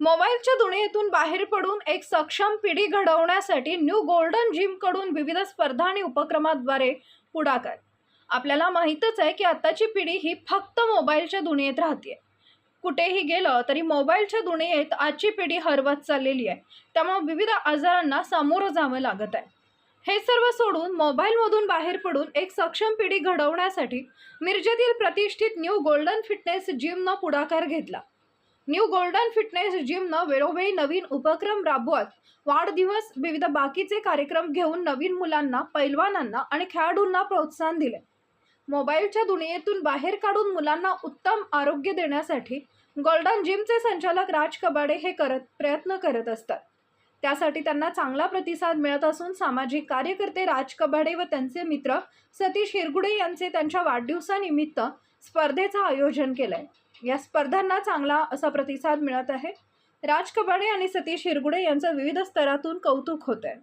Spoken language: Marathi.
मोबाईलच्या दुनियेतून बाहेर पडून एक सक्षम पिढी घडवण्यासाठी न्यू गोल्डन जिमकडून विविध स्पर्धा आणि उपक्रमाद्वारे पुढाकार. आपल्याला माहीतच आहे की आत्ताची पिढी ही फक्त मोबाईलच्या दुनियेत राहते कुठेही गेलं तरी मोबाईलच्या दुनियेत आजची पिढी हरवत चाललेली आहे. त्यामुळे विविध आजारांना सामोरं जावं लागत आहे. हे सर्व सोडून मोबाईलमधून बाहेर पडून एक सक्षम पिढी घडवण्यासाठी मिरजेतील प्रतिष्ठित न्यू गोल्डन फिटनेस जिमनं पुढाकार घेतला. न्यू गोल्डन फिटनेस जिमनं वेळोवेळी नवीन उपक्रम राबवत वाढदिवस विविध बाकीचे कार्यक्रम घेऊन नवीन मुलांना पैलवानांना आणि खेळाडूंना प्रोत्साहन दिले. मोबाईलच्या दुनियेतून बाहेर काढून मुलांना उत्तम आरोग्य देण्यासाठी गोल्डन जिमचे संचालक राज कबाडे हे करत प्रयत्न करत असतात. त्यासाठी त्यांना चांगला प्रतिसाद मिळत असून सामाजिक कार्यकर्ते राज कबाडे व त्यांचे मित्र सतीश हिरगुडे यांचे त्यांच्या वाढदिवसानिमित्त स्पर्धेचं आयोजन केलंय. या स्पर्धांना चांगला असा प्रतिसाद मिळत आहे. राज कबाडे आणि सतीश हिरगुडे यांचं विविध स्तरातून कौतुक होत आहे